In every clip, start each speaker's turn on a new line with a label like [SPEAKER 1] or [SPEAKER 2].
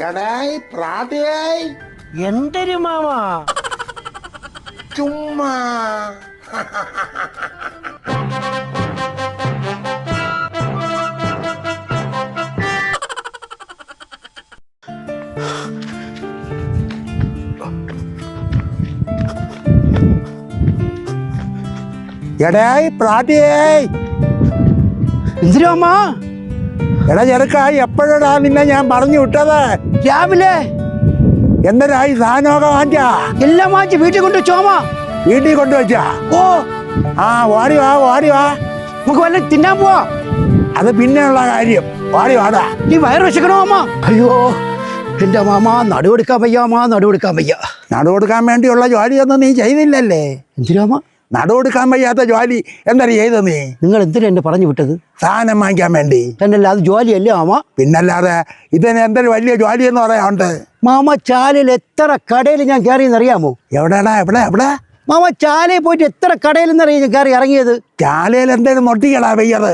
[SPEAKER 1] എടായി പ്രാതയായി.
[SPEAKER 2] എന്തൊരു മാമ?
[SPEAKER 1] ചുമ്മാ. എടായി പ്രാതയായി.
[SPEAKER 2] എന്തിനു മാമ?
[SPEAKER 1] എടാ ചെറുക്കാ എപ്പോഴടാ നിന്നെ ഞാൻ പറഞ്ഞു വിട്ടത്?
[SPEAKER 2] രാവിലെ.
[SPEAKER 1] എന്തരായി സാധനമൊക്കെ വാങ്ങിച്ചാ
[SPEAKER 2] എല്ലാം വാങ്ങിച്ച് വീട്ടിൽ കൊണ്ട് ചോമ
[SPEAKER 1] വീട്ടിൽ കൊണ്ടു വെച്ചാ?
[SPEAKER 2] ഓ.
[SPEAKER 1] ആ വാടി വാ വാടി വാ.
[SPEAKER 2] നമുക്ക് വല്ല തിന്നാൻ പോവാ.
[SPEAKER 1] അത് പിന്നെയുള്ള കാര്യം. വാടി വാടാ.
[SPEAKER 2] നീ വയറ് വെച്ചക്കണോ അമ്മ? അയ്യോ. എന്റെ മാമ നടുവെടുക്കാൻ വയ്യ മാ നടുവെടുക്കാൻ വയ്യ.
[SPEAKER 1] നടുവെടുക്കാൻ വേണ്ടിയുള്ള ജോലിയൊന്നും നീ ചെയ്തില്ലല്ലേ?
[SPEAKER 2] എന്തിനാ
[SPEAKER 1] നടുവെടുക്കാൻ വയ്യാത്ത ജോലി എന്തൊരു ചെയ്തത്? നീ
[SPEAKER 2] നിങ്ങൾ എന്തിനാ എന്നെ പറഞ്ഞു വിട്ടത്?
[SPEAKER 1] സാധനം വാങ്ങിക്കാൻ വേണ്ടി.
[SPEAKER 2] എന്നല്ല അത് ജോലിയല്ലേ മാമ?
[SPEAKER 1] പിന്നല്ലാതെ ഇതിന് എന്തൊരു വലിയ ജോലി എന്ന് പറയാനുണ്ട്?
[SPEAKER 2] മാമ ചാലിൽ എത്ര കടയിൽ ഞാൻ കയറിയെന്ന് അറിയാമോ
[SPEAKER 1] എവിടെടാ? എവിടെ? എവിടെ?
[SPEAKER 2] മാമ ചാലയിൽ പോയിട്ട് എത്ര കടയിൽ നിന്നറിയാം ഞാൻ കയറി ഇറങ്ങിയത്?
[SPEAKER 1] ചാലയിൽ എന്തേലും നൊട്ടിക്കടാ പെയ്യത്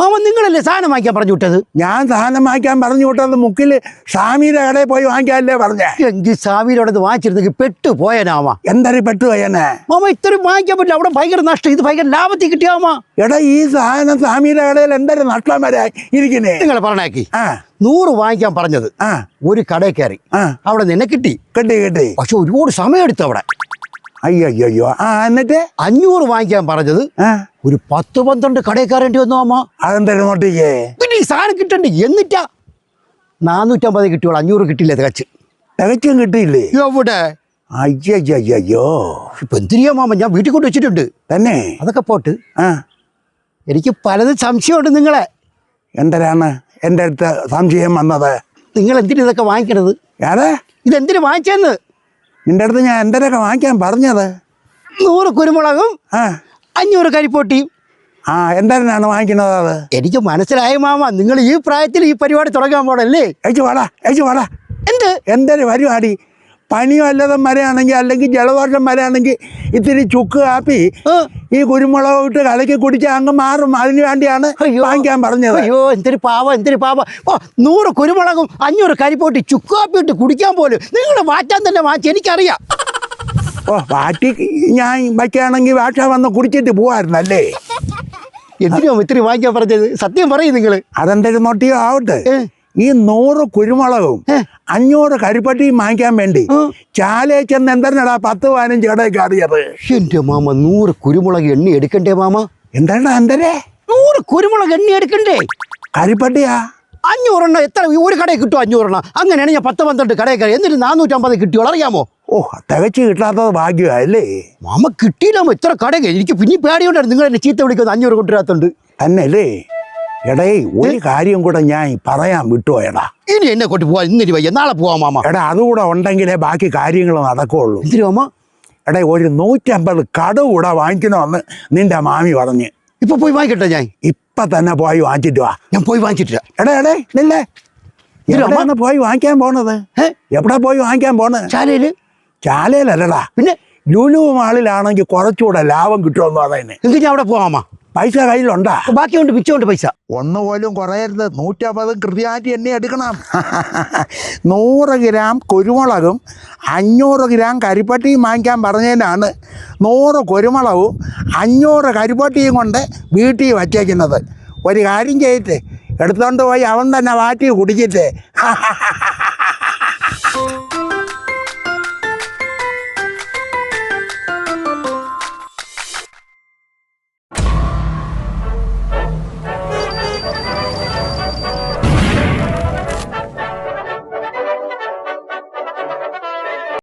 [SPEAKER 2] മാമ നിങ്ങളല്ലേ സാധനം വാങ്ങിക്കാൻ പറഞ്ഞു വിട്ടത്?
[SPEAKER 1] ഞാൻ സാധനം വാങ്ങിക്കാൻ പറഞ്ഞു വിട്ടത് മുക്കിൽ സ്വാമിയുടെ കടയിൽ പോയി വാങ്ങിക്കാനല്ലേ പറഞ്ഞേ?
[SPEAKER 2] എങ്കിൽ സാവിയിലോട് വാങ്ങിച്ചിരുന്നെങ്കിൽ പെട്ടു പോയനാമ
[SPEAKER 1] എന്തൊരു പോയനെ
[SPEAKER 2] മാമ ഇത്രയും വാങ്ങിക്കാൻ പറ്റില്ല. അവിടെ ഭയങ്കര നഷ്ടം. ഇത് ഭയങ്കര ലാഭത്തിൽ കിട്ടിയാമ
[SPEAKER 1] എടാ ഈ സാധനം സ്വാമിയുടെ കടയിൽ എന്തൊരു നഷ്ടം വരെ ഇരിക്കുന്നേ?
[SPEAKER 2] നിങ്ങൾ പറഞ്ഞാക്കി.
[SPEAKER 1] ആ.
[SPEAKER 2] നൂറ് വാങ്ങിക്കാൻ പറഞ്ഞത്
[SPEAKER 1] ആ.
[SPEAKER 2] ഒരു കടയിൽ കയറി.
[SPEAKER 1] ആ.
[SPEAKER 2] അവിടെ നിന്നെ കിട്ടി.
[SPEAKER 1] കിട്ടി കിട്ടി.
[SPEAKER 2] പക്ഷെ ഒരുപാട് സമയം എടുത്തു അവിടെ.
[SPEAKER 1] അയ്യോ അയ്യോ അയ്യോ ആ എന്നിട്ട്?
[SPEAKER 2] അഞ്ഞൂറ് വാങ്ങിക്കാൻ പറഞ്ഞത് ഒരു പത്ത് പന്ത്രണ്ട് കടയിൽ കയറേണ്ടി വന്നു അമ്മ.
[SPEAKER 1] അതെന്തൊരു നൊട്ടിക്കേ
[SPEAKER 2] പിന്നെ ഈ സാധനം കിട്ടണ്ടേ? എന്നിട്ടാ? നാനൂറ്റമ്പത് കിട്ടിയോളൂ അഞ്ഞൂറ് കിട്ടില്ല തികച്ച്?
[SPEAKER 1] തികച്ചും കിട്ടിയില്ലേ?
[SPEAKER 2] എവിടെ?
[SPEAKER 1] അയ്യോ അയ്യോ അയ്യോ
[SPEAKER 2] ഇപ്പൊ എന്തിനാ മാമ? ഞാൻ വീട്ടിൽ കൊണ്ട് വെച്ചിട്ടുണ്ട്.
[SPEAKER 1] തന്നെ?
[SPEAKER 2] അതൊക്കെ പോട്ട്.
[SPEAKER 1] ആ.
[SPEAKER 2] എനിക്ക് പലതും സംശയമുണ്ട് നിങ്ങളെ.
[SPEAKER 1] എന്തരാണ് എന്റെ അടുത്ത് സംശയം വന്നത്?
[SPEAKER 2] നിങ്ങൾ എന്തിനാ ഇതൊക്കെ വാങ്ങിക്കണത്?
[SPEAKER 1] അതെ
[SPEAKER 2] ഇതെന്തിനു വാങ്ങിച്ചെന്ന്
[SPEAKER 1] നിന്റെ അടുത്ത് ഞാൻ എന്തിനൊക്കെ വാങ്ങിക്കാൻ പറഞ്ഞത്?
[SPEAKER 2] നൂറ് കുരുമുളകും
[SPEAKER 1] ആ.
[SPEAKER 2] അഞ്ഞൂറ് കരിപ്പൊട്ടിയും
[SPEAKER 1] ആ എന്തായിരുന്നാണ് വാങ്ങിക്കുന്നത് അത്?
[SPEAKER 2] എനിക്ക് മനസ്സിലായി മാമ നിങ്ങൾ ഈ പ്രായത്തിൽ ഈ പരിപാടി തുടങ്ങാൻ പോടല്ലേ
[SPEAKER 1] അയച്ചു വാടാ അയച്ചു വാടാ.
[SPEAKER 2] എന്ത്?
[SPEAKER 1] എന്തൊരു പരിപാടി? പനി വല്ലതും മരയാണെങ്കിൽ അല്ലെങ്കിൽ ജലദോഷം വരെയാണെങ്കിൽ ഇത്തിരി ചുക്ക് കാപ്പി ഈ കുരുമുളക് ഇട്ട് കലക്കി കുടിച്ചാൽ അങ്ങ് മാറും. അതിന് വേണ്ടിയാണ് വാങ്ങിക്കാൻ പറഞ്ഞത്.
[SPEAKER 2] അയ്യോ എന്തൊരു പാവം എന്തൊരു പാവം. ഓ നൂറ് കുരുമുളകും അഞ്ഞൂറ് കരിപ്പോട്ട് ചുക്ക് കാപ്പി ഇട്ട് കുടിക്കാൻ പോലും നിങ്ങൾ മാറ്റാൻ തന്നെ മാറ്റി എനിക്കറിയാം.
[SPEAKER 1] ഓ വാറ്റി ഞാൻ വയ്ക്കുകയാണെങ്കിൽ വാഷ വന്ന് കുടിച്ചിട്ട് പോവായിരുന്നല്ലേ?
[SPEAKER 2] എന്തിനോ ഇത്തിരി വാങ്ങിക്കാൻ പറഞ്ഞത്? സത്യം പറയും നിങ്ങൾ
[SPEAKER 1] അതെന്തൊരു നോട്ടിയോ ആവട്ടെ. ഈ നൂറ് കുരുമുളകും. അഞ്ഞൂറ് കരിപ്പട്ടിയും വാങ്ങിക്കാൻ വേണ്ടി. ചാലേ ചെന്ന് എന്തെന്നടാ പത്ത് പതിനഞ്ച് കടയിൽ കയറിയത്
[SPEAKER 2] എന്റെ മാമ നൂറ് കുരുമുളക് എണ്ണി എടുക്കണ്ടേ മാമ?
[SPEAKER 1] എന്താണ്ടാ എന്തരേ
[SPEAKER 2] നൂറ് കുരുമുളക് എണ്ണി എടുക്കണ്ടേ?
[SPEAKER 1] കരിപ്പട്ടിയാ?
[SPEAKER 2] അഞ്ഞൂറെണ്ണം എത്ര? ഒരു കടയിൽ കിട്ടും അഞ്ഞൂറെണ്ണം? അങ്ങനെയാണ് ഞാൻ പത്ത് പന്ത്രണ്ട് കടയിൽ കയറി എന്നിട്ട് നാനൂറ്റമ്പത് കിട്ടിയോ അറിയാമോ?
[SPEAKER 1] ഓ തികച്ച് കിട്ടാത്തത് ഭാഗ്യമല്ലേ
[SPEAKER 2] മാമ കിട്ടിയില്ല ഇത്ര കടക എനിക്ക് പിന്നെ പേടിയുണ്ടായിരുന്നു. നിങ്ങൾ എന്നെ ചീത്ത വിളിക്കുന്നത് അഞ്ഞൂറ് കൊണ്ടുവരാത്തോണ്ട്
[SPEAKER 1] തന്നെയല്ലേ? എടേ ഒരു കാര്യം കൂടെ ഞാൻ പറയാൻ വിട്ടുപോയടാ.
[SPEAKER 2] ഇനി എന്നെ കൊണ്ട് പോവാ. ഇന്നിരി വയ്യ. നാളെ പോവാ മാമ.
[SPEAKER 1] എടാ അതുകൂടെ ഉണ്ടെങ്കിലേ ബാക്കി കാര്യങ്ങൾ നടക്കുള്ളൂ.
[SPEAKER 2] എന്തിനു മാമ?
[SPEAKER 1] എടേ ഒരു നൂറ്റമ്പത് കട കൂടെ വാങ്ങിക്കണമെന്ന് നിന്റെ മാമി പറഞ്ഞ്.
[SPEAKER 2] ഇപ്പൊ പോയി വാങ്ങിക്കട്ടെ ഞാൻ?
[SPEAKER 1] ഇപ്പൊ തന്നെ പോയി വാങ്ങിച്ചിട്ട് വാ.
[SPEAKER 2] ഞാൻ പോയി വാങ്ങിച്ചിട്ടില്ല
[SPEAKER 1] എടാ എടേ നില്ലേ. പോയി വാങ്ങിക്കാൻ പോണത്? എവിടെ പോയി വാങ്ങിക്കാൻ പോണത്
[SPEAKER 2] ചാലയിൽ
[SPEAKER 1] ചാലയിലല്ലടാ
[SPEAKER 2] പിന്നെ
[SPEAKER 1] ലുലു മാളിലാണെങ്കിൽ കുറച്ചുകൂടെ ലാഭം കിട്ടുമെന്ന് പറയുന്നത്
[SPEAKER 2] എനിക്ക് ഞാൻ അവിടെ പോവാമോ
[SPEAKER 1] പൈസ കയ്യിലുണ്ടാ?
[SPEAKER 2] ബാക്കിയുണ്ട് പിച്ചുണ്ട് പൈസ.
[SPEAKER 1] ഒന്ന് പോലും കുറയരുത്. നൂറ്റമ്പതും കൃത്യമായിട്ട് എന്നെ എടുക്കണം. നൂറ് ഗ്രാം കുരുമുളകും അഞ്ഞൂറ് ഗ്രാം കരിപ്പട്ടിയും വാങ്ങിക്കാൻ പറഞ്ഞതിനാണ് നൂറ് കുരുമുളകും അഞ്ഞൂറ് കരിപ്പട്ടിയും കൊണ്ട് വീട്ടിൽ വച്ചേക്കുന്നത്. ഒരു കാര്യം ചെയ്തിട്ട് എടുത്തോണ്ട് പോയി അവൻ തന്നെ വാറ്റി കുടിച്ചിട്ട്.